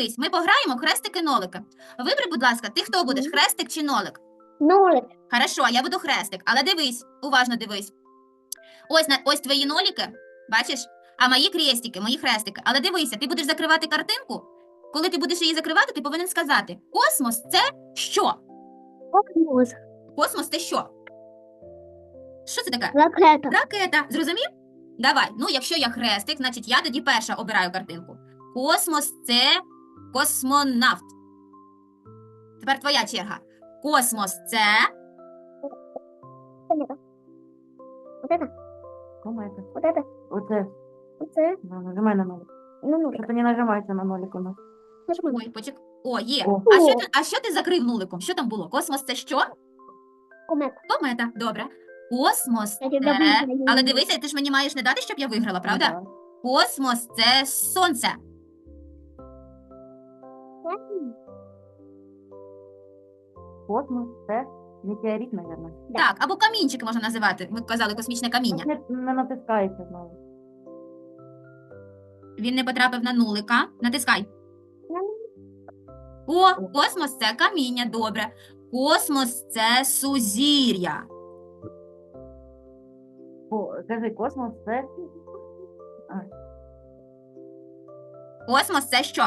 дивись, ми пограємо в хрестики-нолики. Вибери, будь ласка, ти хто будеш, хрестик чи нолик? Нолик. Хорошо, я буду хрестик, але дивись, уважно дивись. Ось на ось твої ноліки, бачиш? А мої крестики, мої хрестики. Але дивися, ти будеш закривати картинку. Коли ти будеш її закривати, ти повинен сказати: Космос це що? Космос. Космос це що? Що це таке? Ракета. Ракета. Зрозумів? Давай. Ну, якщо я хрестик, значить я тоді перша обираю картинку. Космос це космонавт. Тепер твоя черга. Космос це Вот это. Комета. Вот это. Оце. Оце. Да, нажимай на нолик. Ну, нолик. Що-то не нажимається на нолик у нас. Нажимай. Ой, почек. О, є. О. А що, ти, а що ти закрив нуликом? Що там було? Космос це що? Комета. Комета. Добре. Космос Я це. тебе виграю. Але дивися, ти ж мені маєш не дати, щоб я виграла, правда? Ну, да. Космос це сонце. Космос це метеорит, мабуть. Так, або камінчик можна називати. Ми казали космічне каміння. Не, не натискається знову. Він не потрапив на нулика. Натискай. О, космос це каміння, добре. Космос це сузір'я. О, кажи, космос це Космос це що?